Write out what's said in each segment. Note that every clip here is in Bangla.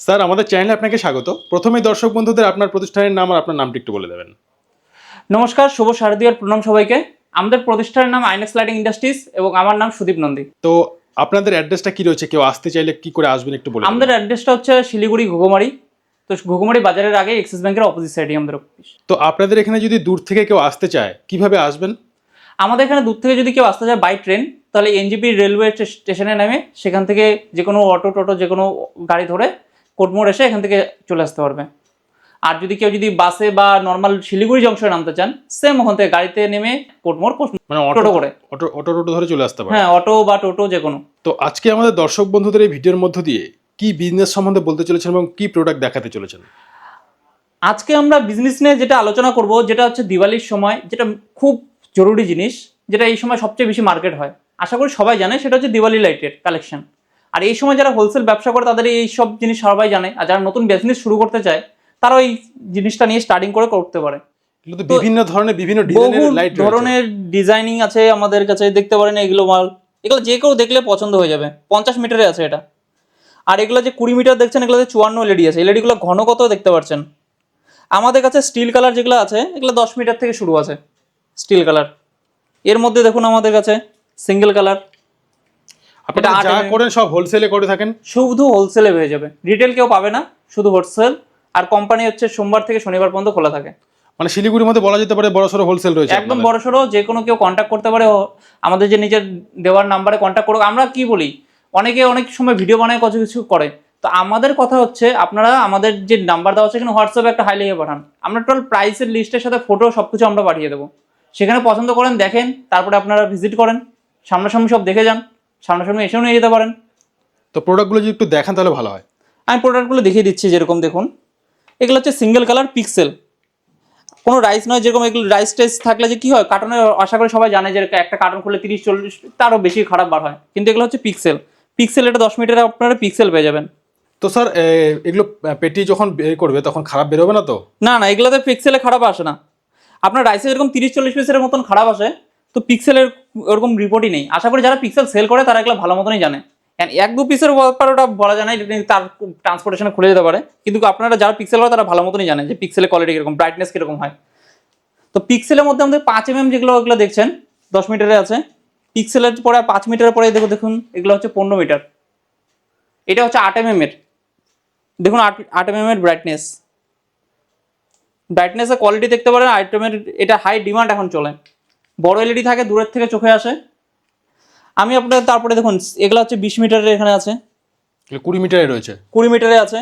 স্যার আমাদের চ্যানেলে আপনাকে স্বাগত। প্রথমে দর্শক বন্ধুদের আপনার প্রতিষ্ঠানের নাম আর আপনার নামটি একটু বলে দেবেন। নমস্কার শুভ শারদীয়ার প্রণাম সবাইকে। আমাদের প্রতিষ্ঠানের নাম আইনেক্স লাইটিং ইন্ডাস্ট্রিজ এবং আমার নাম সুদীপ নন্দী। তো আপনাদের অ্যাড্রেসটা কি রয়েছে? কেউ আসতে চাইলে কি করে আসবেন একটু বলে আমাদের অ্যাড্রেসটা হচ্ছে শিলিগুড়ি ঘুঘুমারি। তো ঘুঘুমারি বাজারের আগে এক্সিস ব্যাংকের অপোজিট সাইডে আমাদের অফিস তো আপনাদের এখানে যদি দূর থেকে কেউ আসতে চায় কীভাবে আসবেন? আমাদের এখানে দূর থেকে যদি কেউ আসতে চায় বাই ট্রেন তাহলে এনজিপি রেলওয়ে স্টেশনে নেমে সেখান থেকে যে কোনো অটো টোটো যে কোনো গাড়ি ধরে কোটমোড় এসে এখান থেকে চলে আসতে পারবে। আর যদি কেউ যদি বাসে বা নর্মাল শিলিগুড়ি জংশনে নামতে চান সেম ওখান থেকে গাড়িতে নেমে কোটমোড় কোট- মানে অটো করে। অটো অটো টোটো ধরে চলে আসতে পারে হ্যাঁ অটো বা টোটো যে কোনো। তো আজকে আমাদের দর্শক বন্ধুদের এই ভিডিওর মধ্য দিয়ে কি বিজনেস সম্বন্ধে বলতে চলেছেন এবং কি প্রোডাক্ট দেখাতে চলেছেন? আজকে আমরা বিজনেস নিয়ে যেটা আলোচনা করব যেটা হচ্ছে দিওয়ালির সময় যেটা খুব জরুরি জিনিস যেটা এই সময় সবচেয়ে বেশি মার্কেট হয়। আশা করি সবাই জানে সেটা হচ্ছে দিওয়ালি লাইটের কালেকশন আর এই সময় যারা হোলসেল ব্যবসা করে তাদের এই সব জিনিস সবাই জানে। আর যারা নতুন বিজনেস শুরু করতে চায় তারা ওই জিনিসটা নিয়ে স্টার্টিং করে করতে পারে। বিভিন্ন ধরনের বিভিন্ন ধরনের ডিজাইনিং আছে আমাদের কাছে দেখতে পারেন এগুলো মাল। এগুলো যে কেউ দেখলে পছন্দ হয়ে যাবে। পঞ্চাশ মিটারে আছে এটা। আর এগুলো যে কুড়ি মিটার দেখছেন এগুলোতে চুয়ান্ন এলইডি আছে। এলইডিগুলো ঘন কত দেখতে পাচ্ছেন? আমাদের কাছে স্টিল কালার যেগুলো আছে এগুলো দশ মিটার থেকে শুরু আছে স্টিল কালারের মধ্যে দেখুন আমাদের কাছে সিঙ্গেল কালার আপনারা যা করেন সব হোলসেলে করে থাকেন। শুধু হোলসেলে হয়ে যাবে। রিটেল কেউ পাবে না শুধু হোলসেল আর কোম্পানি হচ্ছে সোমবার থেকে শনিবার পর্যন্ত খোলা থাকে। মানে শিলিগুড়ির মধ্যে বলা যেতে পারে বড় সড়ো হোলসেল রয়েছে একদম আপনাদের। বড় সড়ো যে কোনো কেউ কন্ট্যাক্ট করতে পারে আমাদের যে নিজের দেওয়ার নাম্বারে কন্ট্যাক্ট করুক। আমরা কি বলি? অনেকে অনেক সময় ভিডিও বানায় কত কিছু করে। তো আমাদের কথা হচ্ছে আপনারা আমাদের যে নাম্বার দেওয়া আছে এখানে হোয়াটসঅ্যাপে একটা হাই লিখে পাঠান। আমরা টোটাল প্রাইসের লিস্টের সাথে ফটো সব কিছু আমরা পাঠিয়ে দেবো। সেখানে পছন্দ করেন দেখেন তারপরে আপনারা ভিজিট করেন। সামনাসামনি সব দেখে যান। সামনাসামনি এসেও নিয়ে যেতে পারেন। তো প্রোডাক্টগুলো যদি একটু দেখান তাহলে ভালো হয়। আমি প্রোডাক্টগুলো দেখিয়ে দিচ্ছি যেরকম দেখুন। এগুলো হচ্ছে সিঙ্গেল কালার পিক্সেল কোনো রাইস নয় যেরকম এগুলো রাইস টেস থাকলে যে কী হয় কার্টনের আশা করি সবাই জানে যে একটা কার্টন খুলে তিরিশ চল্লিশ তারও বেশি খারাপ বার হয়। কিন্তু এগুলো হচ্ছে পিক্সেল পিক্সেল এটা দশ মিটারে আপনারা পিক্সেল পেয়ে যাবেন। তো স্যার এগুলো পেটি যখন বের করবে তখন খারাপ বেরোবে না তো? না না এগুলোতে পিক্সেলে খারাপ আসে না। আপনার রাইসে যেরকম তিরিশ চল্লিশ পিসের মতন খারাপ আসে তো পিক্সেলের ওরকম রিপোর্টই নেই। আশা করি যারা পিক্সেল সেল করে, তারা এগুলো ভালো মতনই জানে। এক দু পিসের ব্যাপার ওটা বলা যায় না তার ট্রান্সপোর্টেশনে খুলে যেতে পারে। কিন্তু আপনারা যারা পিক্সেল করে, তারা ভালো মতনই জানে যে পিক্সেলের কোয়ালিটি কীরকম ব্রাইটনেস কীরকম হয়। তো পিক্সেলের মধ্যে আমাদের পাঁচ এম এম যেগুলো, ওগুলো দেখছেন, দশ মিটারে আছে। পিক্সেলের পরে, পাঁচ মিটারের পরে দেখো, দেখুন, এগুলো হচ্ছে পনেরো মিটার। এটা হচ্ছে আট এম এর। দেখুন, আট আট এম এর ব্রাইটনেস ব্রাইটনেসের কোয়ালিটি দেখতে পারেন আইটেমের এটা হাই ডিমান্ড এখন চলে। বড় এলইডি থাকে দূরের থেকে চোখে আসে। আমি আপনার তারপরে দেখুন এগুলো হচ্ছে বিশ মিটারের এখানে আছে। কুড়ি মিটারে রয়েছে। কুড়ি মিটারে আছে।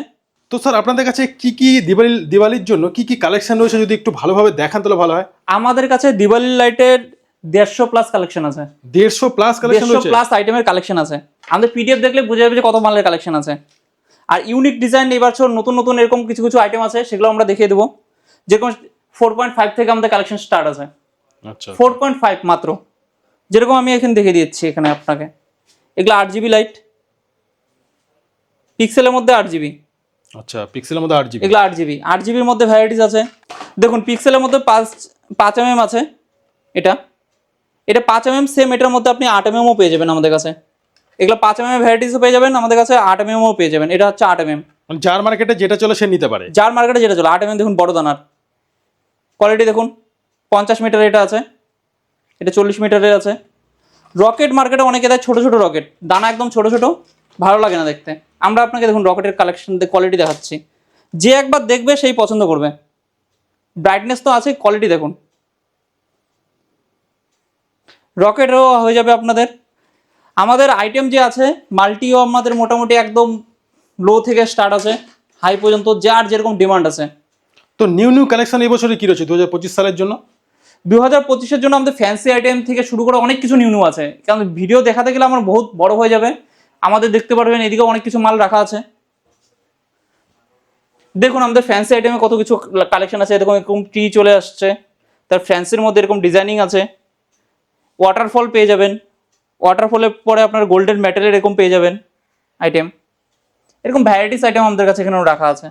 তো স্যার আপনাদের কাছে কি কি দিওয়ালি দিওয়ালির জন্য কি কি কালেকশন রয়েছে যদি একটু ভালোভাবে দেখান তাহলে ভালো হয়। আমাদের কাছে দিওয়ালি লাইটের দেড়শো প্লাস কালেকশন আছে। দেড়শো প্লাস কালেকশন দেড়শো প্লাস আইটেমের কালেকশন আছে। আমাদের পিডিএফ দেখলে বুঝে যাবে যে কত মালের কালেকশন আছে। আর ইউনিক ডিজাইন এবার ছোট নতুন নতুন এরকম কিছু কিছু আইটেম আছে সেগুলো আমরা দেখিয়ে দেবো। যেরকম ফোর পয়েন্ট ফাইভ থেকে আমাদের কালেকশন স্টার্ট আছে। ফোর পয়েন্ট ফাইভ মাত্র। যেরকম আমি এখানে দেখে দিচ্ছি এখানে আপনাকে। এগুলো আট জিবি লাইট পিক্সেলের মধ্যে আট জিবি আচ্ছা পিক্সেলের মধ্যে আট জিবি এগুলো আট জিবি আট জিবির মধ্যে ভ্যারাইটিস আছে। দেখুন পিক্সেলের মধ্যে পাঁচ পাঁচ এম এম আছে। এটা। এটা পাঁচ এম এম সেম এটার মধ্যে আপনি আট এমএমও পেয়ে যাবেন আমাদের কাছে। এগুলো পাঁচ এম এম ভ্যারাইটিসও পেয়ে যাবেন আমাদের কাছে আট এমএমও পেয়ে যাবেন। এটা হচ্ছে আট এম মানে যার মার্কেটে যেটা চলে সে নিতে পারে। যার মার্কেটে যেটা চলে আট এম দেখুন বড় দানার। কোয়ালিটি দেখুন। পঞ্চাশ মিটার এটা আছে। এটা চল্লিশ মিটারের আছে। রকেট মার্কেটে অনেকে দেয় ছোটো ছোটো রকেট। দানা একদম ছোটো ছোটো, ভালো লাগে না দেখতে। আমরা আপনাকে দেখুন, রকেটের কালেকশন কোয়ালিটি দেখাচ্ছি। যে একবার দেখবে, সেই পছন্দ করবে। ব্রাইটনেস তো আছে কোয়ালিটি দেখুন। রকেটও হয়ে যাবে আপনাদের। আমাদের আইটেম যে আছে মাল্টিও আমাদের মোটামুটি একদম লো থেকে স্টার্ট আছে। হাই পর্যন্ত যার যেরকম ডিমান্ড আছে। তো নিউ নিউ কালেকশন এই বছরে কি রয়েছে? দু হাজার পঁচিশ সালের জন্য? দু হাজার পঁচিশের জন্য আমাদের ফ্যান্সি আইটেম থেকে শুরু করে অনেক কিছু নিউ নিউ আছে। কারণ ভিডিও দেখাতে গেলে আমার বহুত বড় হয়ে যাবে। আমাদের দেখতে পারবেন এদিকে অনেক কিছু মাল রাখা আছে। দেখুন, আমাদের ফ্যান্সি আইটেমে কত কিছু কালেকশন আছে। এরকম এরকম ট্রি চলে আসছে। তার ফ্যান্সির মধ্যে এরকম ডিজাইনিং আছে। ওয়াটারফল পেয়ে যাবেন। ওয়াটারফলের পরে আপনার গোল্ডেন মেটালের এরকম পেয়ে যাবেন আইটেম এরকম ভ্যারাইটিস আইটেম আমাদের কাছে এখানেও রাখা আছে।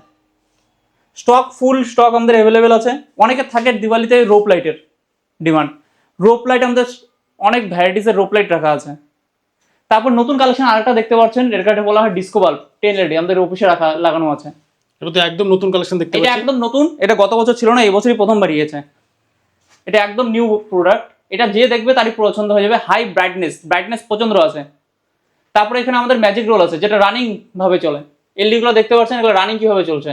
স্টক ফুল স্টক আমাদের অ্যাভেলেবেল আছে। অনেকে থাকে দিওয়ালিতে রোপ লাইটের ডিমান্ড। রোপ লাইট আমাদের অনেক ভ্যারাইটিসের রোপ লাইট রাখা আছে। তারপর নতুন কালেকশন আরেকটা দেখতে পাচ্ছেন এটাকে বলা হয় ডিসকো বাল্ব টেন এলডি আমাদের অফিসে রাখা লাগানো আছে। এটা তো একদম নতুন কালেকশন দেখতে এটা একদম নতুন এটা গত বছর ছিল না এই বছরই প্রথম বাড়িয়েছে। এটা একদম নিউ প্রোডাক্ট এটা যে দেখবে তারই পছন্দ হয়ে যাবে হাই ব্রাইটনেস ব্রাইটনেস প্রচণ্ড আছে। তারপরে এখানে আমাদের ম্যাজিক রোল আছে যেটা রানিং ভাবে চলে। এলডি গুলো দেখতে পাচ্ছেন এগুলো রানিং কীভাবে চলছে?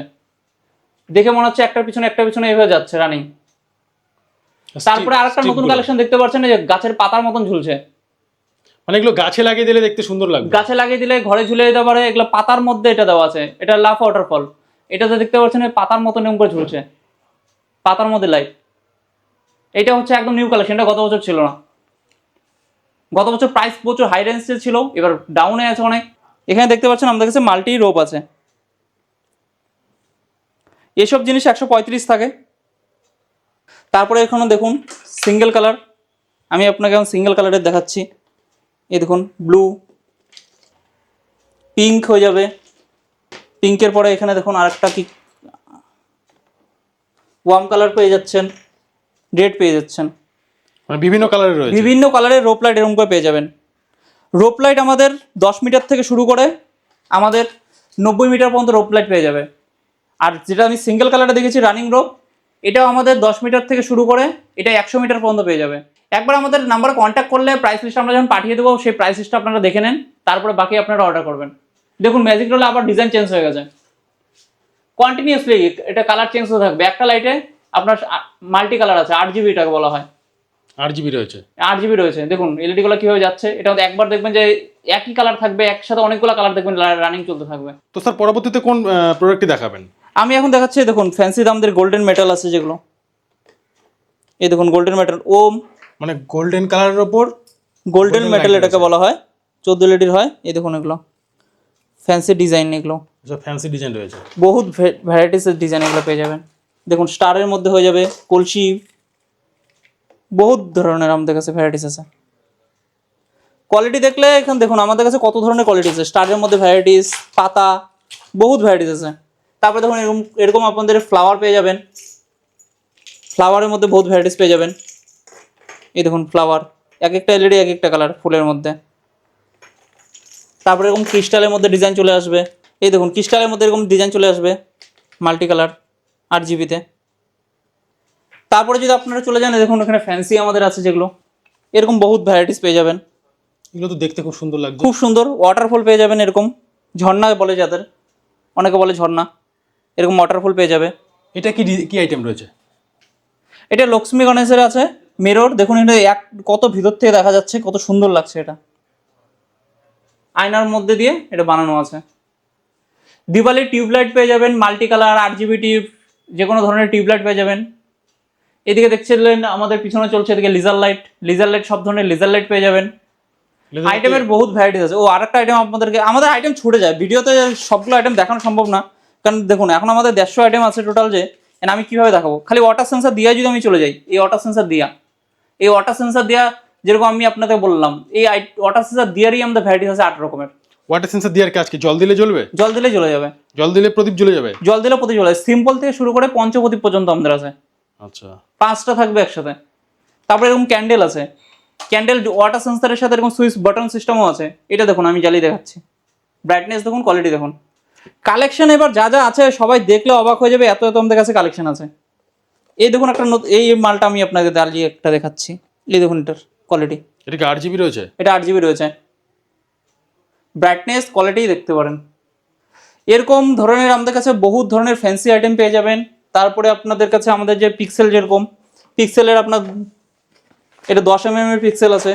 দেখে মনে হচ্ছে একটার পিছনে একটা পিছনে এভাবে যাচ্ছে রানিং তারপরে আরেকটা নতুন কালেকশন দেখতে পাচ্ছেন যে গাছের পাতার মতন ঝুলছে। মানে এগুলো গাছে লাগিয়ে দিলে দেখতে সুন্দর লাগবে। গাছে লাগিয়ে দিলে ঘরে ঝুলে দিতে পারে এগুলো পাতার মধ্যে এটা দেওয়া আছে এটা লাফ ওয়াটারফল এটাতে দেখতে পাচ্ছেন পাতার মতো নিয়ম করে ঝুলছে পাতার মধ্যে লাইট এটা হচ্ছে একদম নিউ কালেকশন এটা গত বছর ছিল না। গত বছর প্রাইস প্রচুর হাই রেঞ্জে ছিল এবার ডাউনে আছে অনেক। এখানে দেখতে পাচ্ছেন আমাদের কাছে মাল্টি রোপ আছে। এসব জিনিস একশো পঁয়ত্রিশ থাকে। তারপরে এখানে দেখুন সিঙ্গেল কালার আমি আপনাকে এখন সিঙ্গেল কালারের দেখাচ্ছি। এই দেখুন ব্লু পিঙ্ক হয়ে যাবে। পিঙ্কের পরে এখানে দেখুন আরেকটা কি ওয়ার্ম কালার পেয়ে যাচ্ছেন রেড পেয়ে যাচ্ছেন। মানে বিভিন্ন কালারের রয়েছে। বিভিন্ন কালারের রোপ লাইট এরকম করে পেয়ে যাবেন। রোপ লাইট আমাদের দশ মিটার থেকে শুরু করে আমাদের নব্বই মিটার পর্যন্ত রোপ লাইট পেয়ে যাবে। আর যেটা আমি সিঙ্গেল কালারে দেখেছি রানিং রোপ এটাও আমাদের দশ মিটার থেকে শুরু করে এটা একশো মিটার পর্যন্ত পেয়ে যাবে। একবার আমাদের নাম্বারে কন্ট্যাক্ট করলে প্রাইস লিস্ট আমরা যখন পাঠিয়ে দেবো সেই প্রাইস লিস্টটা আপনারা দেখে নেন তারপরে বাকি আপনারা অর্ডার করবেন। দেখুন ম্যাজিক রোলে আবার ডিজাইন চেঞ্জ হয়ে গেছে। কন্টিনিউসলি এটা কালার চেঞ্জ হতে থাকবে। একটা লাইটে আপনার মাল্টি কালার আছে আট জিবি এটাকে বলা হয়। আট জিবি রয়েছে। আট জিবি রয়েছে। দেখুন এলইডি গুলো কীভাবে যাচ্ছে এটা একবার দেখবেন যে একই কালার থাকবে একসাথে অনেকগুলো কালার দেখবেন রানিং চলতে থাকবে। তো স্যার পরবর্তীতে কোন প্রোডাক্টটি দেখাবেন? আমি এখন দেখাচ্ছি দেখুন ফ্যান্সি দামদের গোল্ডেন মেটাল আছে যেগুলো। এই দেখুন গোল্ডেন মেটাল ওম। মানে গোল্ডেন কালারের ওপর গোল্ডেন মেটাল এটাকে বলা হয় চোদ্দ এলইডির হয় এই দেখুন এগুলো। ফ্যান্সি ডিজাইন এগুলো। ফ্যান্সি ডিজাইন রয়েছে। বহুত ভ্যারাইটিসের ডিজাইন এগুলো পেয়ে যাবেন। দেখুন স্টারের মধ্যে হয়ে যাবে কলসি। বহুত ধরনের আমাদের কাছে ভ্যারাইটিস আছে। কোয়ালিটি দেখলে এখানে দেখুন আমাদের কাছে কত ধরনের কোয়ালিটি আছে? স্টারের মধ্যে ভ্যারাইটিস পাতা বহুত ভ্যারাইটিস আছে। তারপরে দেখুন এরকম এরকম আপনাদের ফ্লাওয়ার পেয়ে যাবেন। ফ্লাওয়ারের মধ্যে বহুত ভ্যারাইটিস পেয়ে যাবেন। এই দেখুন ফ্লাওয়ার এক একটা এলইডি এক একটা কালার ফুলের মধ্যে। তারপরে এরকম ক্রিস্টালের মধ্যে ডিজাইন চলে আসবে। এই দেখুন ক্রিস্টালের মধ্যে এরকম ডিজাইন চলে আসবে মাল্টি কালার আট জিবিতে তারপরে যদি আপনারা চলে যান দেখুন এখানে ফ্যান্সি আমাদের আছে যেগুলো। এরকম বহুত ভ্যারাইটিস পেয়ে যাবেন। এগুলো তো দেখতে খুব সুন্দর লাগছে। খুব সুন্দর ওয়াটারফল পেয়ে যাবেন এরকম। ঝর্ণা বলে যাদের অনেকে বলে ঝর্ণা। এরকম ওয়াটারফল পেয়ে যাবে। এটা কি কি আইটেম রয়েছে? এটা লক্ষ্মী গণেশের আছে মিরর দেখুন এটা এক কত ভিতর থেকে দেখা যাচ্ছে কত সুন্দর লাগছে এটা। আয়নার মধ্যে দিয়ে এটা বানানো আছে। দিওয়ালির টিউবলাইট পেয়ে যাবেন মাল্টি কালার আট জিবি টিউব যে কোনো ধরনের টিউবলাইট পেয়ে যাবেন। এদিকে দেখছিলেন আমাদের পিছনে চলছে এদিকে লিজার লাইট লিজার লাইট সব ধরনের লিজার লাইট পেয়ে যাবেন। আইটেমের বহুত ভ্যারাইটিস আছে। ও আরেকটা আইটেম আপনাদেরকে আমাদের আইটেম ছুটে যায়। ভিডিওতে সবগুলো আইটেম দেখানো সম্ভব না। কারণ দেখুন এখন আমাদের দেড়শো আইটেম আছে টোটাল যে and আমি কীভাবে দেখাবো? খালি ওয়াটার সেন্সার দিয়া যদি আমি চলে যাই এই ওয়াটার সেন্সার দিয়া। এই ওয়াটার সেন্সার দিয়া যেরকম আমি আপনাকে বললাম এই ওয়াটার সেন্সার দিয়ারই আমাদের ভ্যারাইটিস আছে আট রকমের। ওয়াটার সেন্সার দেওয়ার কাজ কি? জল দিলে জ্বলবে? জল দিলে চলে যাবে। জল দিলে প্রদীপ জ্বলে যাবে? জল দিলে প্রতি চলে সিম্পল থেকে শুরু করে পঞ্চপ্রদীপ পর্যন্ত আমাদের আছে। আচ্ছা। পাঁচটা থাকবে একসাথে। তারপরে এরকম ক্যান্ডেল আছে। ক্যান্ডেল ওয়াটার সেন্সারের সাথে এরকম সুইচ বাটন সিস্টেমও আছে। এটা দেখুন আমি জ্বালিয়ে দেখাচ্ছি। ব্রাইটনেস দেখুন কোয়ালিটি দেখুন। কালেকশন এবার যা যা আছে সবাই দেখলে অবাক হয়ে যাবে এত এত আমাদের কাছে কালেকশন আছে। এই দেখুন একটা এই মালটা আমি আপনাকে জ্বালিয়ে একটা দেখাচ্ছি। এই দেখুন এটার কোয়ালিটি এটা কি আট জিবি রয়েছে? এটা আট জিবি রয়েছে। ব্রাইটনেস কোয়ালিটি দেখতে পারেন। এরকম ধরনের আমাদের কাছে বহুত ধরনের ফ্যান্সি আইটেম পেয়ে যাবেন। তারপরে আপনাদের কাছে আমাদের যে পিক্সেল যেরকম পিক্সেলের আপনার এটা দশ এম এর পিক্সেল আছে।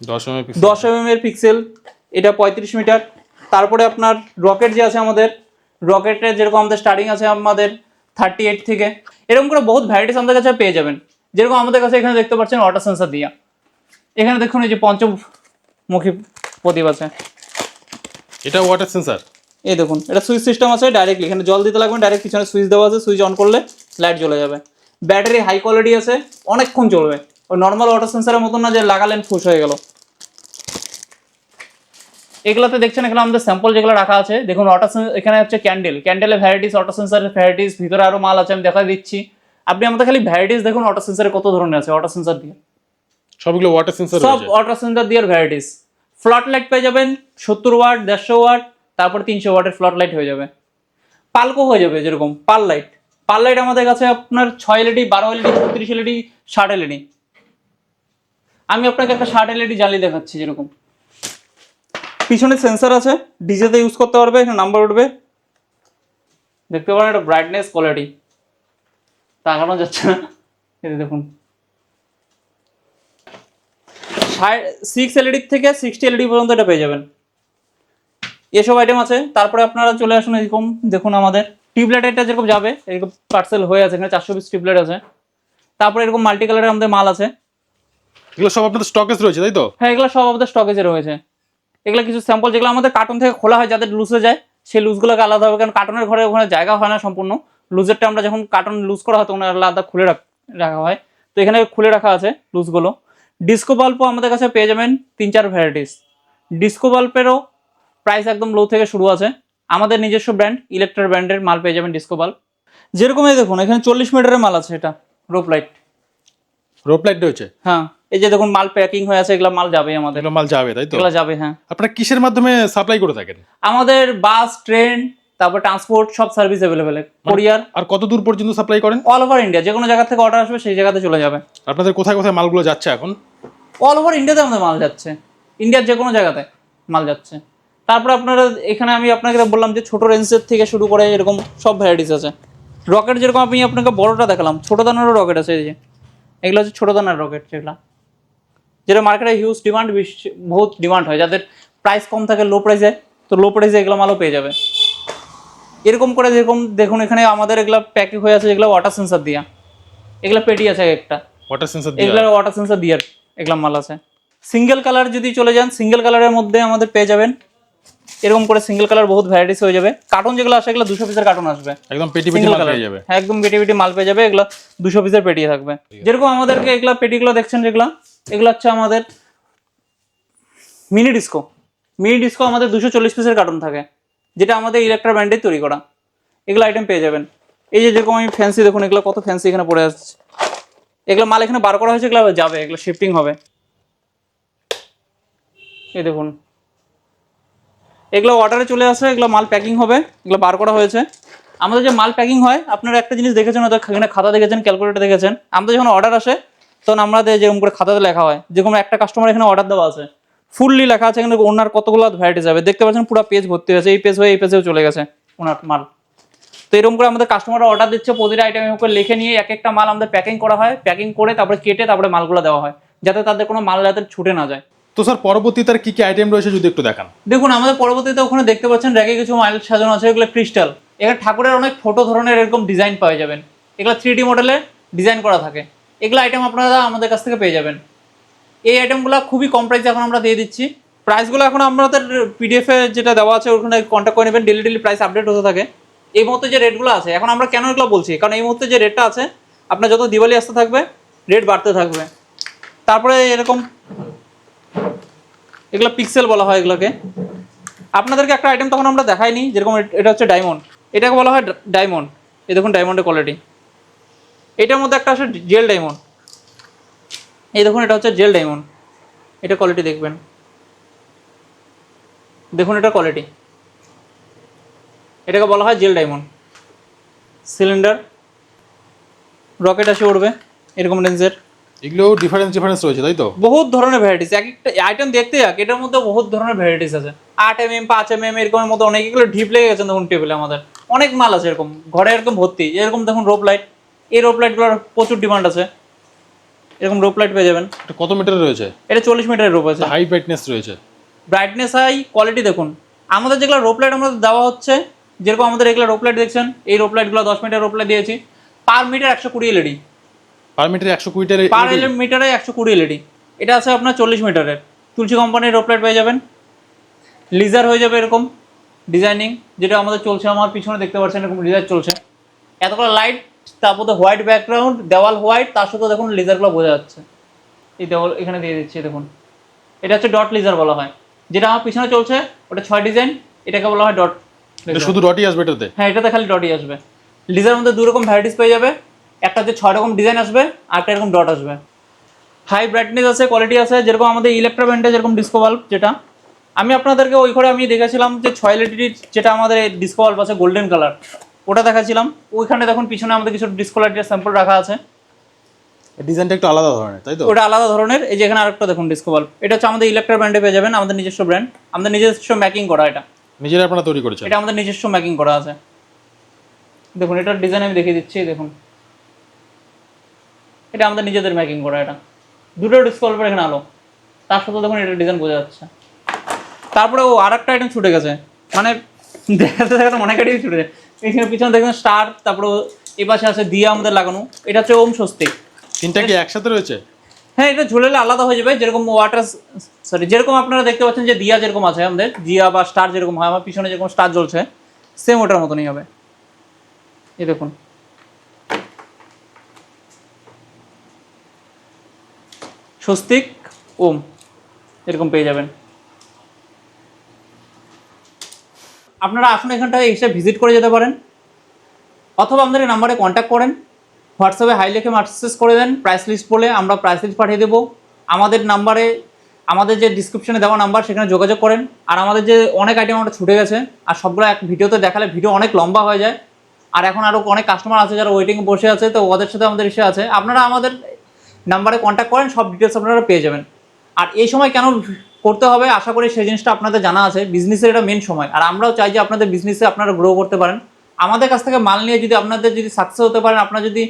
দশ এম দশ এম এর পিক্সেল এটা পঁয়ত্রিশ মিটার। তারপরে আপনার রকেট যে আছে আমাদের রকেটের যেরকম আমাদের স্টার্টিং আছে আমাদের থার্টি এইট থেকে এরকম করে বহুত ভ্যারাইটিস আমাদের কাছে পেয়ে যাবেন। যেরকম আমাদের কাছে এখানে দেখতে পাচ্ছেন ওয়াটার সেন্সার দিয়া। এখানে দেখুন এই যে পঞ্চমুখী প্রদীপ আছে। এটা ওয়াটার সেন্সার এই দেখুন এটা সুইচ সিস্টেম আছে ডাইরেক্টলি এখানে জল দিতে লাগবে ডাইরেক্ট পিছনে সুইচ দেওয়া আছে সুইচ অন করলে লাইট জ্বলে যাবে। ব্যাটারি হাই কোয়ালিটি আছে অনেকক্ষণ চলবে ওই নর্মাল ওয়াটার সেন্সারের মতন না যে লাগালেন ফুস হয়ে গেল। এগুলোতে দেখছেন এখানে আমাদের স্যাম্পল যেগুলো রাখা আছে দেখুন ওয়াটার এখানে হচ্ছে ক্যান্ডেল ক্যান্ডেলের ভ্যারাইটিস ওয়াটার সেন্সারের ভ্যারাইটিস ভিতরে আরও মাল আছে আমি দেখা দিচ্ছি। আপনি আমাদের খালি ভ্যারাইটিস দেখুন ওয়াটার সেন্সারে কত ধরনের আছে ওয়াটার সেন্সার দিয়ে। সবগুলো ওয়াটার সেন্সর সব ওয়াটার সেন্সার দিয়ে ভ্যারাইটিস ফ্লট লাইট পেয়ে যাবেন সত্তর ওয়াট দেড়শো ওয়াট তারপর তিনশো ওয়াটের ফ্লট লাইট হয়ে যাবে। পালকো হয়ে যাবে যেরকম পাল লাইট পাল লাইট আমাদের কাছে আপনার ছয় এলইডি বারো এলইডি ছত্রিশ এলইডি ষাট এলইডি আমি আপনাকে একটা ষাট এলইডি জ্বালিয়ে দেখাচ্ছি যেরকম। পিছনে সেন্সর আছে ডিজেতে ইউজ করতে পারবে এখানে নাম্বার উঠবে। দেখতে পারেন এটা ব্রাইটনেস কোয়ালিটি তাকানো যাচ্ছে না। যে দেখুন। সিক্স এলইডি থেকে সিক্সটি এলইডি পর্যন্ত এটা পেয়ে যাবেন। এসব আইটেম আছে। তারপরে আপনারা চলে আসুন এরকম দেখুন আমাদের। টিউবলাইট এটা যেরকম যাবে এরকম পার্সেল হয়ে আছে এখানে চারশো পিস টিউবলাইট আছে। তারপরে এরকম মাল্টি কালারের আমাদের মাল আছে। এগুলো সব আপনাদের স্টকেজ রয়েছে তাই তো? হ্যাঁ এগুলো সব আমাদের স্টকেজে রয়েছে। এগুলো কিছু স্যাম্পল যেগুলো আমাদের কার্টন থেকে খোলা হয় যাদের লুজে যায় সেই লুজগুলোকে আলাদা হবে। কারণ কার্টনের ঘরে ওখানে জায়গা হয় না সম্পূর্ণ। লুজেরটা আমরা যখন কার্টন লুজ করা হয় তখন আলাদা খুলে রাখ- হয়। তো এখানে খুলে রাখা আছে লুজগুলো ডিস্কো বাল্বও আমাদের কাছে পেয়ে যাবেন তিন চার ভ্যারাইটিস ডিস্কো বাল্বেরও প্রাইস একদম লো থেকে শুরু আছে। আমাদের নিজস্ব ব্র্যান্ড ইলেকট্রিক ব্র্যান্ডের মাল পেয়ে যাবেন ডিস্কো বাল্ব যেরকম এই দেখুন এখানে চল্লিশ মিটারের মাল আছে এটা রোপ লাইট রোপ লাইট রয়েছে? হ্যাঁ। এই যে দেখুন মাল প্যাকিং হয়ে আছে এগুলো মাল যাবে আমাদের। এগুলো মাল যাবে তাই তো? এগুলো যাবে হ্যাঁ। আপনারা কিসের মাধ্যমে সাপ্লাই করে থাকেন? আমাদের বাস ট্রেন তারপর ট্রান্সপোর্ট সব সার্ভিস অ্যাভেলেবেল কোরিয়ার আর কত দূর পর্যন্ত সাপ্লাই করেন? অল ওভার ইন্ডিয়া যে কোনো জায়গা থেকে অর্ডার আসবে সেই জায়গাতে চলে যাবে। আপনাদের কোথায় কোথায় মালগুলো যাচ্ছে এখন? অল ওভার ইন্ডিয়াতে আমাদের মাল যাচ্ছে। ইন্ডিয়ার যে কোনো জায়গাতে মাল যাচ্ছে। তারপরে আপনারা এখানে আমি আপনাকে বললাম যে ছোট রেঞ্জের থেকে শুরু করে এরকম সব ভ্যারাইটিস আছে। রকেট যেরকম আমি আপনাকে বড়টা দেখালাম ছোট দানারও রকেট আছে এই যে। এগুলো হচ্ছে ছোট দানার রকেট যেগুলো। যেটা মার্কেটে হিউজ ডিমান্ড বহুত ডিমান্ড হয়। যাদের প্রাইস কম থাকে লো প্রাইসে তো লো প্রাইসে এগুলো মালও পেয়ে যাবে। এরকম করে যেরকম দেখুন এখানে আমাদের এগুলো প্যাকিং হয়ে আছে যেগুলো ওয়াটার সেন্সার দিয়া। এগুলো পেটি আছে একটা। ওয়াটার সেন্সর দিয়ে। এগুলোর ওয়াটার সেন্সার দিয়ে এগুলো মাল আছে। সিঙ্গেল কালার যদি চলে যান সিঙ্গেল কালারের মধ্যে আমাদের পেয়ে যাবেন। এরকম করে সিঙ্গেল কালার বহুত ভ্যারাইটিস হয়ে যাবে। কার্টন যেগুলো আসে এগুলো দুশো পিসের কার্টন আসবে। একদম পেটি পেটি মাল পেয়ে যাবে। হ্যাঁ একদম পেটি পেটি মাল পেয়ে যাবে এগুলো দুশো পিসের পেটি থাকবে। যেরকম আমাদেরকে এগুলো পেটিগুলো দেখছেন যেগুলো এগুলো হচ্ছে আমাদের মিনি ডিস্কো মিনি ডিস্কো আমাদের দুশো চল্লিশ পিসের কার্টন থাকে, যেটা আমাদের ইলেকট্রা ব্র্যান্ডে তৈরি করা। এগুলো আইটেম পেয়ে যাবেন। এই যে যেরকম আমি ফ্যান্সি দেখুন এগুলো কত ফ্যান্সি এখানে পড়ে আসছে এগুলো মাল এখানে বার করা হয়েছে, এগুলো যাবে, এগুলো শিফটিং হবে। এই দেখুন। এগুলো অর্ডারে চলে আসে, এগুলো মাল প্যাকিং হবে, এগুলো বার করা হয়েছে। আমাদের যে মাল প্যাকিং হয়, আপনারা একটা জিনিস দেখেছেন, হয়তো এখানে খাতা দেখেছেন ক্যালকুলেটর দেখেছেন। আমাদের যখন অর্ডার আসে তখন আমাদের যেরকম করে খাতাতে লেখা হয় যেরকম একটা কাস্টমার এখানে অর্ডার দেওয়া আছে ফুললি লেখা আছে এখানে ওনার কতগুলো ভ্যারাইটিস হবে দেখতে পাচ্ছেন পুরো পেজ ভর্তি হয়েছে এই পেজ হয়ে এই পেজেও চলে গেছে ওনার মাল। তো এরকম করে আমাদের কাস্টমাররা অর্ডার দিচ্ছে প্রতিটা আইটেম করে লিখে নিয়ে এক একটা মাল আমাদের প্যাকিং করা হয় প্যাকিং করে তারপরে কেটে তারপরে মালগুলো দেওয়া হয় যাতে তাদের কোনো মাল যাতে ছুটে না যায়। তো স্যার পরবর্তীতে আর কি কি আইটেম রয়েছে যদি একটু দেখান? দেখুন আমাদের পরবর্তীতে ওখানে দেখতে পাচ্ছেন র্যাকে কিছু মাইল সাজানো আছে এগুলো ক্রিস্টাল এখানে ঠাকুরের অনেক ফটো ধরনের এরকম ডিজাইন পাওয়া যাবেন এগুলো থ্রি ডি মডেলে ডিজাইন করা থাকে। এগুলো আইটেম আপনারা আমাদের কাছ থেকে পেয়ে যাবেন। এই আইটেমগুলো খুবই কম প্রাইসে এখন আমরা দিয়ে দিচ্ছি। প্রাইসগুলো এখন আপনাদের পিডিএফ যেটা দেওয়া আছে, ওখানে কন্ট্যাক্ট করে নেবেন। ডেলি ডেলি প্রাইস আপডেট হতে থাকে। এই মুহূর্তে যে রেটগুলো আছে, এখন আমরা কেন এগুলো বলছি? কারণ এই মুহূর্তে যে রেটটা আছে, আপনার যত দিওয়ালি আসতে থাকবে রেট বাড়তে থাকবে। তারপরে এরকম এগুলো পিক্সেল বলা হয় এগুলোকে। আপনাদেরকে একটা আইটেম তখন আমরা দেখাইনি, যেরকম এটা হচ্ছে ডায়মন্ড এটাকে বলা হয় ডায়মন্ড এই দেখুন ডায়মন্ডের কোয়ালিটি এটার মধ্যে একটা আছে জেল ডায়মন্ড এই দেখুন এটা হচ্ছে জেল ডায়মন্ড এটা কোয়ালিটি দেখবেন। দেখুন এটা কোয়ালিটি এটাকে বলা হয় জেল ডায়মন্ড সিলিন্ডার রকেট আসে উঠবে এরকম রেঞ্জের এগুলো ডিফারেন্স ডিফারেন্স রয়েছে তাই তো? বহুত ধরনের ভ্যারাইটিস এক একটা আইটেম দেখতে যাক এটার মধ্যে বহুত ধরনের ভ্যারাইটিস আছে। আট এম এম পাঁচ এম এম এরকমের মধ্যে অনেক। এগুলো ঢিপ লেগে গেছে দেখুন টেবিলে আমাদের। অনেক মাল আছে এরকম। ঘরে এরকম ভর্তি। এরকম দেখুন রোপ লাইট এই রোপ লাইটগুলোর প্রচুর ডিমান্ড আছে। এরকম রোপ লাইট পেয়ে যাবেন। এটা কত মিটার রয়েছে? এটা চল্লিশ মিটারের রোপ আছে। হাই ব্রাইটনেস রয়েছে। ব্রাইটনেস হাই কোয়ালিটি দেখুন। আমাদের যেগুলো রোপ লাইট আমাদের দেওয়া হচ্ছে যেরকম আমাদের এগুলো রোপ লাইট দেখছেন এই রোপ লাইটগুলো দশ মিটার রোপ লাইট দিয়েছি। পার মিটার একশো কুড়ি এলইডি পার মিটার একশো কুড়িটার পার মিটারে একশো কুড়ি এলইডি এটা আছে আপনার চল্লিশ মিটারের তুলসী কোম্পানির রোপলাইট পেয়ে যাবেন। লিজার হয়ে যাবে এরকম। ডিজাইনিং যেটা আমাদের চলছে আমার পিছনে দেখতে পাচ্ছেন এরকম লিজার চলছে। এতগুলো লাইট তারপর হোয়াইট ব্যাকগ্রাউন্ড দেওয়াল হোয়াইট তার সাথে দেখুন লেজারগুলো বোঝা যাচ্ছে। এই দেওয়াল এখানে দিয়ে দিচ্ছি দেখুন। এটা হচ্ছে ডট লেজার বলা হয়। যেটা আমার পিছনে চলছে ওটা ছয় ডিজাইন এটাকে বলা হয় ডট শুধু ডটই আসবে এটাতে? হ্যাঁ এটাতে খালি ডটই আসবে। লিজার মধ্যে দু রকম ভ্যারাইটিস পেয়ে যাবে। একটা হচ্ছে ছয় রকম ডিজাইন আসবে আর একটা এরকম ডট আসবে। হাই ব্রাইটনেস আছে কোয়ালিটি আছে যেরকম আমাদের ইলেকট্রো ব্যান্ডে যেরকম ডিসকো বাল্ব যেটা। আমি আপনাদেরকে ওই ঘরে আমি দেখেছিলাম যে ছয় লিটারির যেটা আমাদের ডিসকো বাল্ব আছে গোল্ডেন কালার ওটা দেখাছিলাম ওইখানে দেখুন পিছনে আমাদের কিছু ডিসকো লাইটের স্যাম্পল রাখা আছে। ডিজাইনটা একটু আলাদা ধরনের তাই তো? ওটা আলাদা ধরনের। এই যে এখানে আরেকটা দেখুন ডিসকো বাল্ব এটা হচ্ছে আমাদের ইলেকট্রো ব্র্যান্ডে পেয়ে যাবেন আমাদের নিজস্ব ব্র্যান্ড আমাদের নিজস্ব ম্যাকিং করা এটা। নিজেরা আপনারা তৈরি করেছেন? এটা আমাদের নিজস্ব ম্যাকিং করা আছে। দেখুন এটার ডিজাইন আমি দেখিয়ে দিচ্ছি দেখুন। এটা আমাদের নিজেদের ম্যাকিং করা এটা। দুটো ডিসকাউন্ট এখানে আলো। তার সাথে দেখুন এটা ডিজাইন বোঝা যাচ্ছে। তারপরে ও আর একটা আইটেম ছুটে গেছে। মানে দেখাতে দেখাতে মনে কাটিয়ে ছুটে যায়। এখানে পিছনে দেখবেন স্টার তারপরে এই পাশে আছে দিয়া আমাদের লাগানো। এটা হচ্ছে ওম স্বস্তিক। তিনটা কি একসাথে রয়েছে? হ্যাঁ এটা ঝুলেলে আলাদা হয়ে যাবে যেরকম ওয়াটার সরি যেরকম আপনারা দেখতে পাচ্ছেন যে দিয়া যেরকম আছে আমাদের জিয়া বা স্টার যেরকম হয় আমার পিছনে যেরকম স্টার জ্বলছে সেম ওটার মতনই হবে। এই দেখুন। স্বস্তিক ওম এরকম পেয়ে যাবেন। আপনারা আসুন এখানটায় এসে ভিজিট করে যেতে পারেন। অথবা আমাদের এই নাম্বারে কন্ট্যাক্ট করেন। হোয়াটসঅ্যাপে হাই লিখে মেসেজ করে দেন প্রাইস লিস্ট বলে আমরা প্রাইস লিস্ট পাঠিয়ে দেবো। আমাদের নাম্বারে আমাদের যে ডিসক্রিপশনে দেওয়া নাম্বার সেখানে যোগাযোগ করেন। আর আমাদের যে অনেক আইটেম আমরা ছুটে গেছে, আর সবগুলো এক ভিডিওতে দেখালে ভিডিও অনেক লম্বা হয়ে যায়। আর এখন আরও অনেক কাস্টমার আছে যারা ওয়েটিং বসে আছে, তো ওদের সাথে আমাদের ইসে আছে। আপনারা আমাদের নাম্বারে কন্ট্যাক্ট করেন, সব ডিটেলস আপনারা পেয়ে যাবেন। আর এই সময় কেন করতে হবে। আশা করি সেই জিনিসটা আপনাদের জানা আছে। বিজনেসের এটা মেন সময়। আর আমরাও চাই যে আপনাদের বিজনেসে আপনারা গ্রো করতে পারেন। আমাদের কাছ থেকে মাল নিয়ে যদি আপনাদের যদি সাকসেস হতে পারেন, আপনারা যদি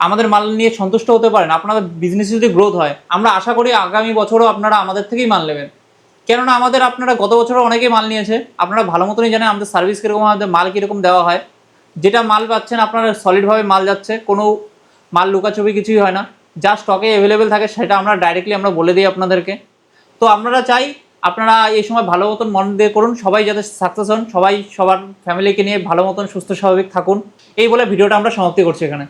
আমাদের মাল নিয়ে সন্তুষ্ট হতে পারেন, আপনাদের বিজনেসে যদি গ্রোথ হয়, আমরা আশা করি আগামী বছরও আপনারা আমাদের থেকেই মাল নেবেন। কেননা আমাদের আপনারা গত বছরও অনেকেই মাল নিয়েছে। আপনারা ভালো মতনই জানেন আমাদের সার্ভিস কীরকম আমাদের মাল কীরকম দেওয়া হয়। যেটা মাল পাচ্ছেন, আপনারা সলিডভাবে মাল যাচ্ছে। কোনো মাল লুকাছবি কিছুই হয় না। যা স্টকে অ্যাভেলেবেল থাকে, সেটা আমরা ডাইরেক্টলি আমরা বলে দিই আপনাদেরকে। তো আপনারা চাই, আপনারা এই সময় ভালো মতন মন দিয়ে করুন, সবাই যাতে সাকসেস হন, সবাই সবার ফ্যামিলিকে নিয়ে ভালো মতন সুস্থ স্বাভাবিক থাকুন। এই বলে ভিডিওটা আমরা সমাপ্তি করছি এখানে।